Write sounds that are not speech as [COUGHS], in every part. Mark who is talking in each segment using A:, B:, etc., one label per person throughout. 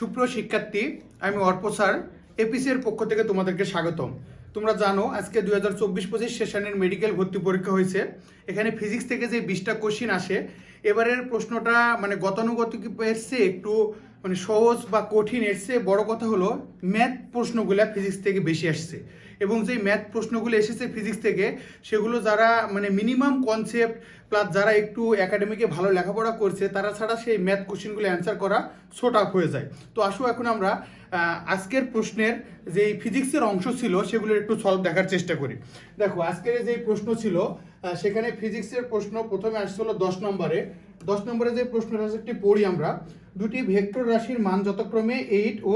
A: সুপ্রিয় শিক্ষার্থী, আমি অর্প স্যার এপিসির পক্ষ থেকে তোমাদেরকে স্বাগতম। তোমরা জানো, আজকে দুই হাজার চব্বিশ পঁচিশ সেশনের মেডিকেল ভর্তি পরীক্ষা হয়েছে। এখানে ফিজিক্স থেকে যে বিশটা কোশ্চিন আসে, এবারের প্রশ্নটা মানে গতানুগতিক এসছে একটু মানে সহজ বা কঠিন এসছে বড় কথা হলো ম্যাথ প্রশ্নগুলো ফিজিক্স থেকে বেশি আসছে। এবং যে ম্যাথ প্রশ্নগুলো এসেছে ফিজিক্স থেকে, সেগুলো যারা মানে মিনিমাম কনসেপ্ট প্লাস যারা একটু একাডেমিকে ভালো লেখাপড়া করছে, তারা ছাড়া সেই ম্যাথ কোশ্চেনগুলো অ্যান্সার করা শর্ট আপ হয়ে যায়। তো আসো এখন আমরা আজকের প্রশ্নের যে ফিজিক্সের অংশ ছিল, সেগুলো একটু সলভ দেখার চেষ্টা করি। দেখো, আজকের যে প্রশ্ন ছিল সেখানে ফিজিক্সের প্রশ্ন প্রথমে আসছিল দশ নম্বরে। দশ নম্বরে যে প্রশ্নটা একটি পড়ি আমরা। দুটি ভেক্টর রাশির মান যথাক্রমে এইট ও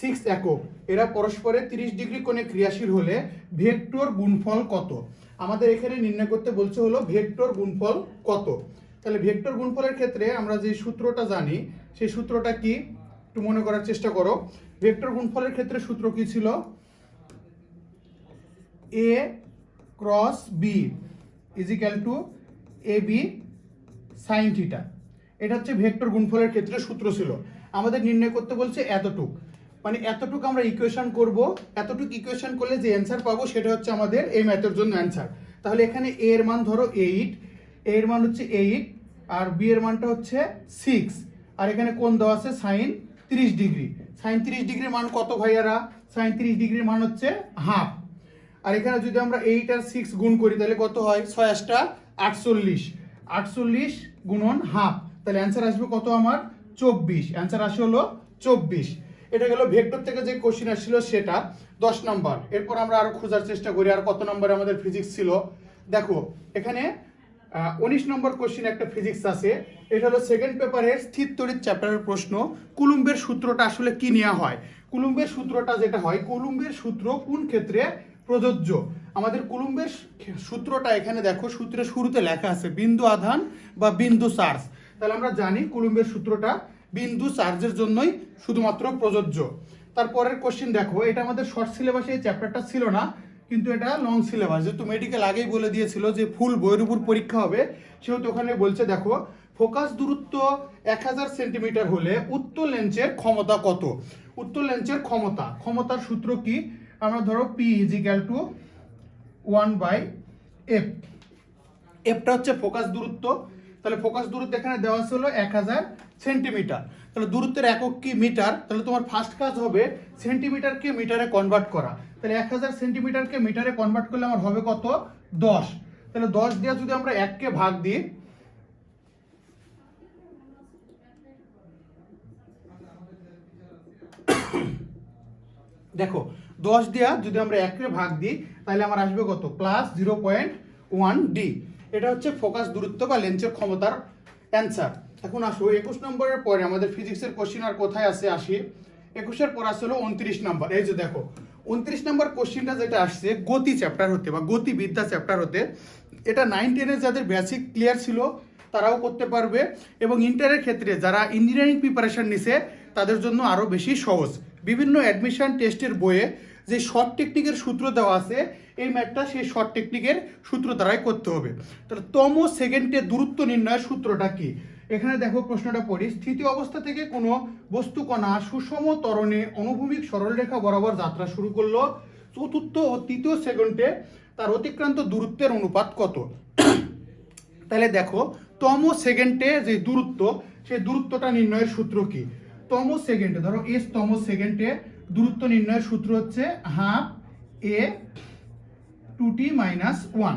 A: সিক্স একক। এরা পরস্পরে তিরিশ ডিগ্রি কোণে ক্রিয়াশীল হলে ভেক্টর গুণফল কত? আমাদের এখানে নির্ণয় করতে বলছে হলো ভেক্টর গুণফল কত? তাহলে ভেক্টর গুণফলের ক্ষেত্রে আমরা যে সূত্রটা জানি, সেই সূত্রটা কি? একটু মনে করার চেষ্টা করো। ভেক্টর গুণফলের ক্ষেত্রে সূত্র কি ছিল? A cross B equal to A B sine theta এটা হচ্ছে ভেক্টর গুণফলের ক্ষেত্রে সূত্র ছিল। আমাদের নির্ণয় করতে বলছে এতটুক। মানে এতটুক আমরা ইকুয়েশন করব, এতটুক ইকুয়েশন করলে যে অ্যান্সার পাবো সেটা হচ্ছে আমাদের এই ম্যাথের জন্য অ্যান্সার তাহলে এখানে এ এর মান ধরো এইট এ এর মান হচ্ছে এইট আর বি এর মানটা হচ্ছে সিক্স আর এখানে কোন দেওয়া আছে সাইন তিরিশ ডিগ্রি। সাইন তিরিশ ডিগ্রির মান কত ভাইয়ারা? সাইন তিরিশ ডিগ্রির মান হচ্ছে হাফ আর এখানে যদি আমরা এইট আর সিক্স গুণ করি, তাহলে কত হয়? ছয় আটটা আটচল্লিশ। আটচল্লিশ গুণন হাফ তাহলে অ্যান্সার আসবে কত আমার? চব্বিশ। অ্যান্সার আসে হলো চব্বিশ। এটা গেল ভেক্টর থেকে যে কোশ্চিন আসছিল সেটা। দশ নম্বর এরপর আমরা আরও খোঁজার চেষ্টা করি, আর কত নম্বরে আমাদের ফিজিক্স ছিল। দেখো, এখানে উনিশ নম্বর কোশ্চিন একটা ফিজিক্স আছে। এটা হলো সেকেন্ড পেপারের স্থির তড়িৎ চ্যাপ্টারের প্রশ্ন। কুলুম্বের সূত্রটা আসলে কি নেওয়া হয়? কুলুম্বের সূত্রটা যেটা হয়, কুলুম্বের সূত্র কোন ক্ষেত্রে প্রযোজ্য। আমাদের কুলুম্বের সূত্রটা এখানে দেখো সূত্রের শুরুতে লেখা আছে, বিন্দু আধান বা বিন্দু চার্জ। তাহলে আমরা জানি কুলুম্বের সূত্রটা বিন্দু চার্জের জন্যই শুধুমাত্র প্রযোজ্য। তারপরের কোশ্চিন দেখো, এটা আমাদের শর্ট সিলেবাসে এই চ্যাপ্টারটা ছিল না, কিন্তু এটা লং সিলেবাস যেহেতু মেডিকেল আগেই বলে দিয়েছিল যে ফুল বইয়ের উপর পরীক্ষা হবে, সেহেতু ওখানে বলছে দেখো, ফোকাস দূরত্ব এক হাজার সেন্টিমিটার হলে উত্তর লেন্সের ক্ষমতা কত? উত্তর লেন্সের ক্ষমতা, ক্ষমতার সূত্র কি? আমরা ধরো P equal to one by F এফটা হচ্ছে ফোকাস দূরত্ব। তাহলে ফোকাস দূরত্ব এখানে দেওয়া ছিল এক হাজার সেন্টিমিটার। তাহলে দূরত্বের একক কি মিটার? তাহলে তোমার ফার্স্ট কাজ হবে সেন্টিমিটারকে মিটারে কনভার্ট করা। তাহলে এক হাজার সেন্টিমিটারকে মিটারে কনভার্ট করলে আমার হবে কত? দশ। তাহলে দশ দিয়ে যদি আমরা এককে ভাগ দিই, [COUGHS] দেখো দশ দেওয়া যদি আমরা একে ভাগ দিই, তাহলে আমার আসবে কত? Plus zero point one D এটা হচ্ছে ফোকাস দূরত্ব বা লেন্সের ক্ষমতার অ্যান্সার এখন আসো, একুশ নম্বরের পরে আমাদের ফিজিক্সের কোশ্চিন আর কোথায় আসে আসি। একুশের পর আসছে হলো উনত্রিশ নম্বর। এই যে দেখো, উনত্রিশ নম্বর কোশ্চিনটা যেটা আসছে, গতি চ্যাপ্টার হতে বা গতিবিদ্যা চ্যাপ্টার হতে, এটা নাইন টেনের যাদের বেসিক ক্লিয়ার ছিল, তারাও করতে পারবে। এবং ইন্টারের ক্ষেত্রে যারা ইঞ্জিনিয়ারিং প্রিপারেশন নিছে, তাদের জন্য আরও বেশি সহজ। বিভিন্ন অ্যাডমিশন টেস্টের বইয়ে যে শর্ট টেকনিকের সূত্র দেওয়া আছে, এই ম্যাথটা সেই শর্ট টেকনিকের সূত্র দ্বারাই করতে হবে। তাহলে তম সেকেন্ডে দূরত্ব নির্ণয়ের সূত্রটা কি? এখানে দেখো প্রশ্নটা পড়ি, স্থিতি অবস্থা থেকে কোনো বস্তু কণা সুষম তরণে অনুভূমিক সরলরেখা বরাবর যাত্রা শুরু করল। চতুর্থ ও তৃতীয় সেকেন্ডে তার অতিক্রান্ত দূরত্বের অনুপাত কত? তাহলে দেখো, তম সেকেন্ডে যে দূরত্ব, সেই দূরত্বটা নির্ণয়ের সূত্র কি? তম সেকেন্ডে ধরো এস তম সেকেন্ডে দূরত্ব নির্ণয়ের সূত্র হচ্ছে half A two T minus one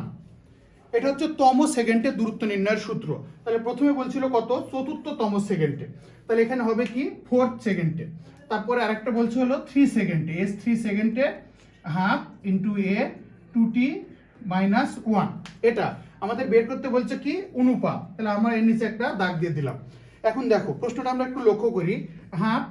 A: এটা হচ্ছে তম সেকেন্ডে দূরত্ব নির্ণয়ের সূত্র। তাহলে প্রথমে বলছিল কত? চতুর্থতম সেকেন্ডে। তাহলে এখানে হবে কি? ফোর্থ সেকেন্ডে। তারপরে আরেকটা বলছে হলো থ্রি সেকেন্ডে। এস থ্রি সেকেন্ডে half into A two T minus one এটা আমাদের বের করতে বলছে কি? অনুপাত। তাহলে আমরা এর নিচে একটা দাগ দিয়ে দিলাম। এখন দেখো, প্রশ্নটা আমরা একটু লক্ষ্য করি। হাফ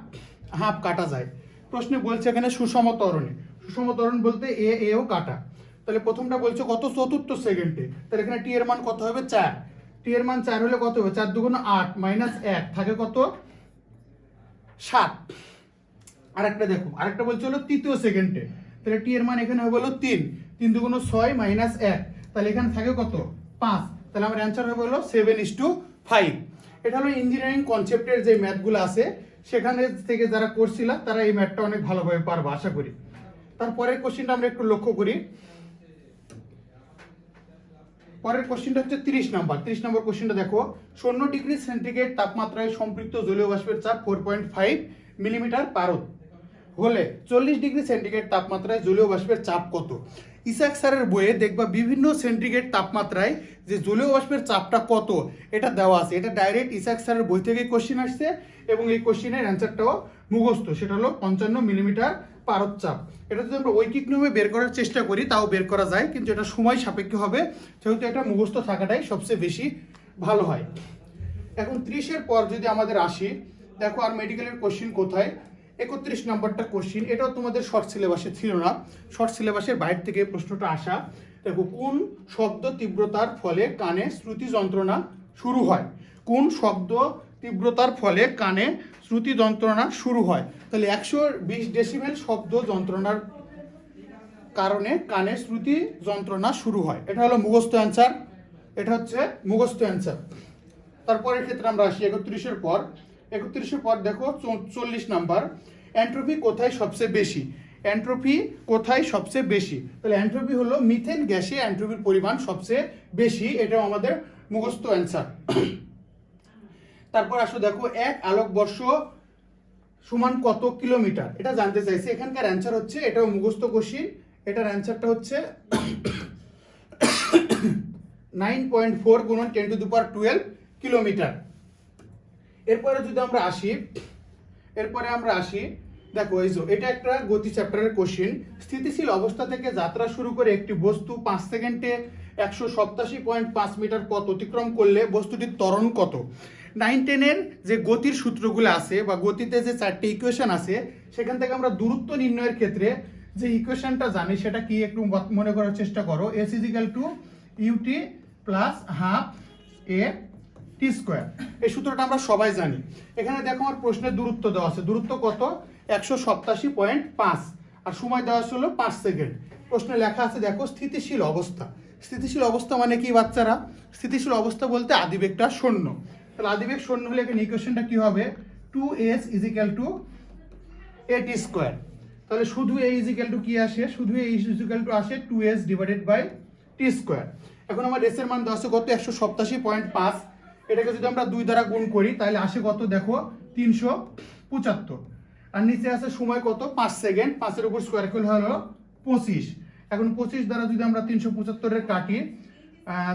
A: হাফ কাটা যায়। প্রশ্নে বলছে এখানে সুষম ত্বরণে। সুষম ত্বরণ বলতে এ এও কাটা। তাহলে প্রথমটা বলছে কত? চতুর্থ সেকেন্ডে। তাহলে এখানে টি এর মান কত হবে? চার। টি এর মান চার হলে কত হবে? চার দুগুণ আট মাইনাস এক থাকে কত? সাত। আরেকটা দেখো। আরেকটা বলছে হলো তৃতীয় সেকেন্ডে। তাহলে টি এর মান এখানে হবে হলো তিন। তিন দুগুণ ছয় মাইনাস এক। তাহলে এখানে থাকে কত? পাঁচ। তাহলে আমার অ্যান্সার হবে হলো সেভেন ইস টু ফাইভ এটা হলো ইঞ্জিনিয়ারিং কনসেপ্টের যে ম্যাথগুলো আছে সেখানে থেকে যারা করছিল তারা এই ম্যাথটা অনেক ভালোভাবে পারবে, আশা করি। তারপরের কোশ্চিনটা আমরা একটু লক্ষ্য করি। পরের কোশ্চিনটা হচ্ছে তিরিশ নাম্বার। তিরিশ নম্বর কোশ্চিনটা দেখো। শূন্য ডিগ্রি সেন্টিগ্রেড তাপমাত্রায় সম্পৃক্ত জলীয় বাষ্পের চাপ ফোর পয়েন্ট ফাইভ মিলিমিটার পারদ হলে চল্লিশ ডিগ্রি সেন্টিগ্রেড তাপমাত্রায় জলীয় বাষ্পের চাপ কত? ইসাক স্যারের বইয়ে দেখবা বিভিন্ন সেন্টিগ্রেড তাপমাত্রায় যে জলীয় বাষ্পের চাপটা কত, এটা দেওয়া আছে। এটা ডাইরেক্ট ইসাক স্যারের বই থেকে কোশ্চেন আসছে এবং এই কোশ্চেনের অ্যান্সারটাও মুখস্থ। সেটা হলো পঞ্চান্ন মিলিমিটার পারদ চাপ। এটা যদি আমরা ঐকিক নিয়মে বের করার চেষ্টা করি, তাও বের করা যায়, কিন্তু এটা সময় সাপেক্ষ হবে, যেহেতু এটা মুখস্থ থাকাটাই সবচেয়ে বেশি ভালো হয়। এখন ত্রিশের পর যদি আমাদের আসি, দেখো আর মেডিকেলের কোশ্চিন কোথায়? একত্রিশ নম্বরটা কোশ্চিন এটাও তোমাদের শর্ট সিলেবাসে ছিল না। শর্ট সিলেবাসের বাইরে থেকে প্রশ্নটা আসা। দেখো, কোন শব্দ তীব্রতার ফলে কানে শ্রুতি যন্ত্রণা শুরু হয়? কোন শব্দ তীব্রতার ফলে কানে শ্রুতি যন্ত্রণা শুরু হয়? তাহলে একশো বিশ ডেসিমেল শব্দ যন্ত্রণার কারণে কানে শ্রুতি যন্ত্রণা শুরু হয়। এটা হলো মুখস্থ অ্যান্সার এটা হচ্ছে মুখস্থ অ্যান্সার তারপরের ক্ষেত্রে আমরা আসি একত্রিশের পর। একত্রিশের পর দেখো চল্লিশ নাম্বার। অ্যান্ট্রোপি কোথায় সবচেয়ে বেশি? অ্যান্ট্রোপি কোথায় সবচেয়ে বেশি? তাহলে অ্যান্ট্রোপি হলো মিথেন গ্যাসে অ্যান্ট্রোপির পরিমাণ সবচেয়ে বেশি, এটাও আমাদের মুখস্থ অ্যান্সার তারপর আসো দেখো, এক আলোকবর্ষ সমান কত কিলোমিটার? এটা জানতে চাইছি। এখানকার অ্যান্সার হচ্ছে, এটাও মুখস্থ কোশ্চিন এটার অ্যান্সারটা হচ্ছে নাইন পয়েন্ট ফোর গুণন ten to the power twelve kilometre. এরপরে যদি আমরা আসি, এরপরে আমরা আসি, দেখো এই যে, এটা একটা গতি চ্যাপ্টারের কোশ্চিন স্থিতিশীল অবস্থা থেকে যাত্রা শুরু করে একটি বস্তু পাঁচ সেকেন্ডে একশো সপ্তাশি পয়েন্ট পাঁচ মিটার পথ অতিক্রম করলে বস্তুটির ত্বরণ কত? নাইন টেনের যে গতির সূত্রগুলো আছে বা গতিতে যে চারটে ইকুয়েশন আছে, সেখান থেকে আমরা দূরত্ব নির্ণয়ের ক্ষেত্রে যে ইকুয়েশনটা জানি, সেটা কি একটু মনে করার চেষ্টা করো. S equal to UT plus half A T square এই সূত্রটা আমরা সবাই জানি। এখানে দেখো আমার প্রশ্নের দূরত্ব দেওয়া আছে। দূরত্ব কত? একশো পয়েন্ট পাঁচ। আর সময় দেওয়া আছে হলো পাঁচ সেকেন্ড প্রশ্নে লেখা আছে, দেখো, স্থিতিশীল অবস্থা। স্থিতিশীল অবস্থা মানে কি বাচ্চারা? স্থিতিশীল অবস্থা বলতে আদিবেগটা শূন্য। তাহলে আদিবেগ শূন্য হলে এখানে ইকুয়েশনটা কী হবে? Two s equal to a t square তাহলে শুধু এ ইজিক্যাল টু কী আসে? শুধু এ ইজিক্যাল টু আসে two s divided by t square এখন আমার এসের মান দেওয়া আছে কত? একশো সপ্তাশি পয়েন্ট পাঁচ। এটাকে যদি আমরা দুই দ্বারা গুণ করি, তাহলে আসে কত দেখো? তিনশো পঁচাত্তর। আর নিচে আছে সময় কত? পাঁচ সেকেন্ড। পাঁচের উপর স্কোয়ার করলে হলো পঁচিশ। এখন পঁচিশ দ্বারা যদি আমরা তিনশো পঁচাত্তরের কাটি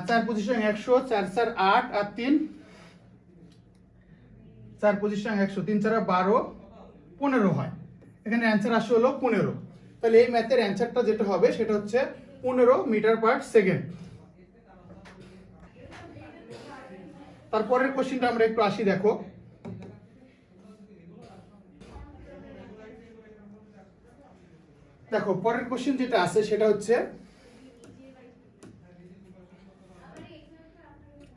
A: চার পঁচিশ একশো, চার চার আট, আর তিন, চার পঁচিশ একশো, তিন চার বারো, পনেরো হয়। এখানে অ্যান্সার আসে হলো পনেরো। তাহলে এই ম্যাথের অ্যান্সারটা যেটা হবে, সেটা হচ্ছে পনেরো মিটার পার সেকেন্ড তারপরের কোশ্চেনটা আমরা একটু আসি, দেখো। দেখো, পরের কোশ্চেন যেটা আছে সেটা হচ্ছে,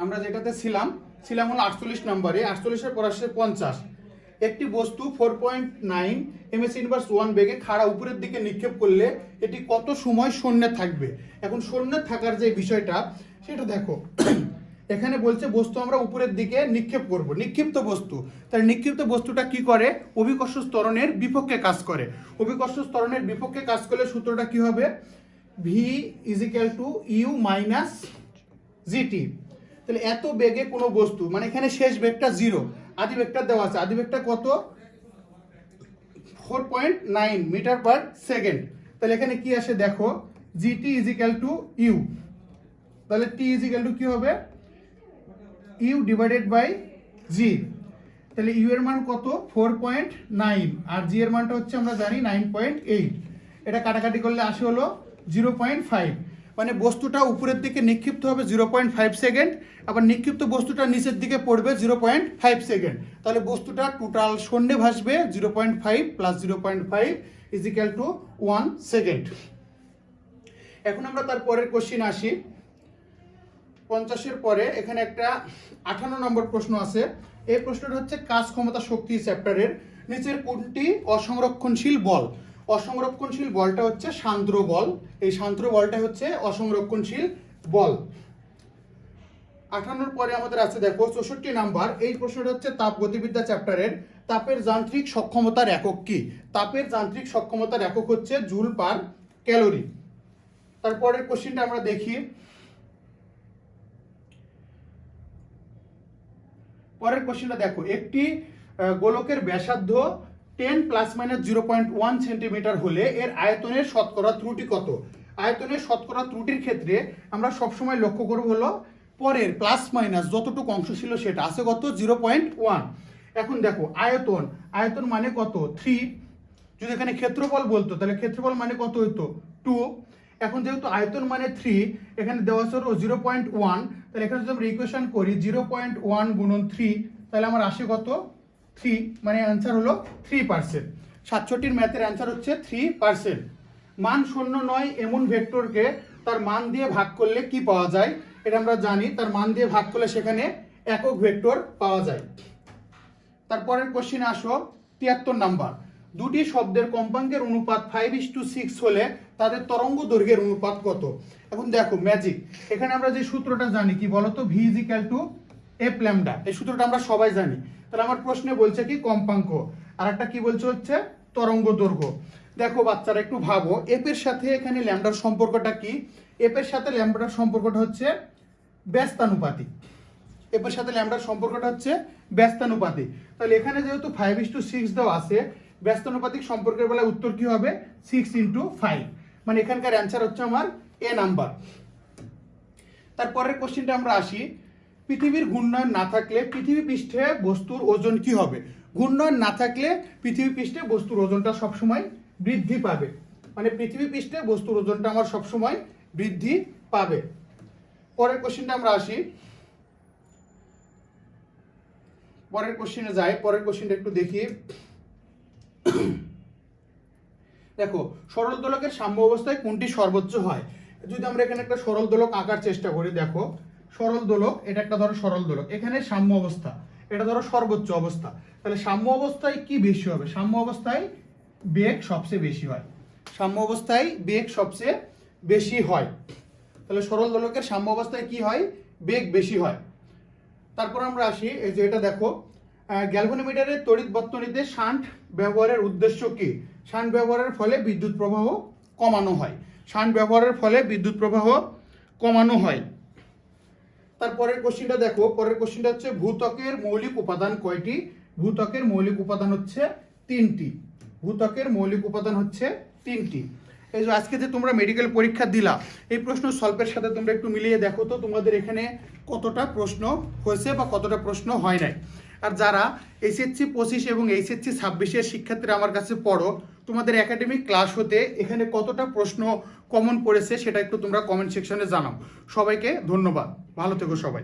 A: আমরা যেটাতে ছিলাম ছিলাম হলো আটচল্লিশ নম্বরে, আটচল্লিশের পর আসছে পঞ্চাশ। একটি বস্তু four point nine m s inverse one বেগে খাড়া উপরের দিকে নিক্ষেপ করলে এটি কত সময় শূন্যে থাকবে? এখন শূন্যে থাকার যে বিষয়টা, সেটা দেখো। এখানে বলছে বস্তু আমরা উপরের দিকে নিক্ষেপ করব। নিক্ষিপ্ত বস্তু। তার নিক্ষিপ্ত বস্তুটা কি করে? অভিকর্ষ স্তরণের বিপক্ষে কাজ করে। অভিকর্ষ ত্বরণের বিপক্ষে কাজ করলে সূত্রটা কি হবে? V equal to u minus g t তাহলে এত বেগে কোনো বস্তু মানে এখানে শেষ বেগটা জিরো আদি বেগটা দেওয়া আছে। আদি বেগটা কত? Four point nine metre per second তাহলে এখানে কি আসে? দেখো জিটি ইজিক্যাল টু ইউ তাহলে টি ইজিক্যাল টু কি হবে? ইউ ডিভাইডেড বাই জি তাহলে ইউ এর মান কত? ফোর পয়েন্ট নাইন আর জি এর মানটা হচ্ছে আমরা জানি নাইন পয়েন্ট এইট এটা কাটাকাটি করলে আসে হলো জিরো পয়েন্ট ফাইভ মানে বস্তুটা উপরের দিকে নিক্ষিপ্ত হবে জিরো পয়েন্ট ফাইভ সেকেন্ড আবার নিক্ষিপ্ত বস্তুটা নিচের দিকে পড়বে জিরো পয়েন্ট ফাইভ সেকেন্ড তাহলে বস্তুটা টোটাল শূন্যে ভাসবে zero point five plus zero point five equal to one second এখন আমরা তার পরের কোশ্চিন আসি। পঞ্চাশের পরে এখানে একটা আঠান্ন নম্বর প্রশ্ন আছে। এই প্রশ্নটা হচ্ছে, কাজ ক্ষমতা শক্তি চ্যাপ্টারের নিচের কোনটি? অসংরক্ষণশীল বল। অসংরক্ষণশীল বলটা হচ্ছে সান্দ্র বল। এই সান্দ্র বলটা হচ্ছে অসংরক্ষণশীল বল। আঠান্নর পরে আমাদের আছে, দেখো, চৌষট্টি নাম্বার। এই প্রশ্নটা হচ্ছে, তাপ গতিবিদ্যা চ্যাপ্টারের। তাপের যান্ত্রিক সক্ষমতার একক কি? তাপের যান্ত্রিক সক্ষমতার একক হচ্ছে জুল পার ক্যালোরি। তারপরের কোশ্চেনটা আমরা দেখি। পরের কোশ্চেনটা দেখো, একটি গোলকের ব্যাসার্ধ ten plus minus zero point one centimetre হলে এর আয়তনের শতকরা ত্রুটি কত? আয়তনের শতকরা ত্রুটির ক্ষেত্রে আমরা সবসময় লক্ষ্য করব হলো পরের প্লাস মাইনাস যতটুকু অংশ ছিল সেটা, আছে কত? জিরো পয়েন্ট ওয়ান এখন দেখো, আয়তন আয়তন মানে কত? থ্রি যদি এখানে ক্ষেত্রফল বলতো, তাহলে ক্ষেত্রফল মানে কত হতো টু এখন যেহেতু আয়তন মানে থ্রি এখানে দেওয়া ছিল জিরো পয়েন্ট ওয়ান তাহলে এখানে যদি আমরা ইকুয়েশন করি জিরো পয়েন্ট ওয়ান গুণন থ্রি তাহলে আমার আসে কত? থ্রি মানে অ্যান্সার হলো থ্রি পার্সেন্ট সাতষট্টির ম্যাথের অ্যান্সার হচ্ছে থ্রি পার্সেন্ট মান শূন্য নয়, এমন ভেক্টরকে তার মান দিয়ে ভাগ করলে কি পাওয়া যায়? এটা আমরা জানি, তার মান দিয়ে ভাগ করলে সেখানে একক ভেক্টর পাওয়া যায়। তারপরের কোশ্চিনে আসো, তিয়াত্তর নাম্বার। দুটি শব্দের কম্পাঙ্কের অনুপাত ফাইভ ইস টু সিক্স হলে তাদের তরঙ্গ দৈর্ঘ্যের অনুপাত কত? এখন দেখো ম্যাজিক এখানে আমরা যে সূত্রটা জানি, কি বলতো? V is to f lambda এই সূত্রটা আমরা সবাই জানি। তাহলে আমার প্রশ্নে বলছে কি? কম্পাঙ্ক। আর একটা কি বলছে হচ্ছে? তরঙ্গ দৈর্ঘ্য। দেখো বাচ্চারা, একটু ভাবো এফ এর সাথে এখানে ল্যামডার সম্পর্কটা কি? এফ এর সাথে ল্যামডার সম্পর্কটা হচ্ছে ব্যস্তানুপাতিক। এর সাথে ল্যামডার সম্পর্কটা হচ্ছে ব্যস্তানুপাতিক। তাহলে এখানে যেহেতু ফাইভ ইস টু সিক্স দেওয়া আছে, ব্যস্তানুপাতিক সম্পর্কের বেলায় উত্তর কি হবে? সিক্স ইন্টু ফাইভ মানে এখানকার অ্যান্সার হচ্ছে আমার এ নাম্বার তারপরের কোশ্চেনটা আমরা আসি। পৃথিবীর ঘূর্ণয়ন না থাকলে পৃথিবী পৃষ্ঠে বস্তুর ওজন কি হবে? ঘূর্ণয়ন না থাকলে পৃথিবী পৃষ্ঠে বস্তুর ওজনটা সবসময় বৃদ্ধি পাবে। মানে পৃথিবী পৃষ্ঠে বস্তুর ওজনটা আমার সবসময় বৃদ্ধি পাবে। পরের কোশ্চেনটা আমরা আসি। পরের কোশ্চেনে যাই। পরের কোশ্চেনটা একটু দেখি। দেখো, সরল দোলকের সাম্য অবস্থায় কোনটি সর্বোচ্চ হয়? যদি আমরা এখানে একটা সরল দোলক আঁকার চেষ্টা করি, দেখো, সরল দোলক, এটা একটা ধরো সরল দোলক, এখানে সাম্য অবস্থা, এটা ধরো সর্বোচ্চ অবস্থা, তাহলে সাম্য অবস্থায় কি বেশি হবে? সাম্য অবস্থায় বেগ সবচেয়ে বেশি হয়, সাম্য অবস্থায় বেগ সবচেয়ে বেশি হয়, তাহলে সরল দোলকের সাম্য অবস্থায় কি হয়? বেগ বেশি হয়, তারপর আমরা আসি, এই যে এটা দেখো গ্যালভানোমিটারের তড়িৎ বর্তনীতে শান্ট ব্যবহারের উদ্দেশ্য কি? শান্ট ব্যবহারের ফলে বিদ্যুৎ প্রবাহ কমানো হয়। শান্ট ব্যবহারের ফলে বিদ্যুৎ প্রবাহ কমানো হয়। তারপরের কোশ্চিনটা দেখো। পরের কোশ্চিনটা হচ্ছে, ভূত্বকের মৌলিক উপাদান কয়টি? ভূত্বকের মৌলিক উপাদান হচ্ছে তিনটি। ভূত্বকের মৌলিক উপাদান হচ্ছে তিনটি। এই যে আজকে যে তোমরা মেডিকেল পরীক্ষা দিলা, এই প্রশ্ন সলভের সাথে তোমরা একটু মিলিয়ে দেখো তো তোমাদের এখানে কতটা প্রশ্ন হয়েছে বা কতটা প্রশ্ন হয় নাই। আর যারা এইচএসসি পঁচিশ এবং এইচএসসি ছাব্বিশের শিক্ষার্থীরা আমার কাছে পড়ো, তোমাদের একাডেমিক ক্লাস হতে এখানে কতটা প্রশ্ন কমন পড়েছে সেটা একটু তোমরা কমেন্ট সেকশনে জানাও। সবাইকে ধন্যবাদ। ভালো থেকো সবাই।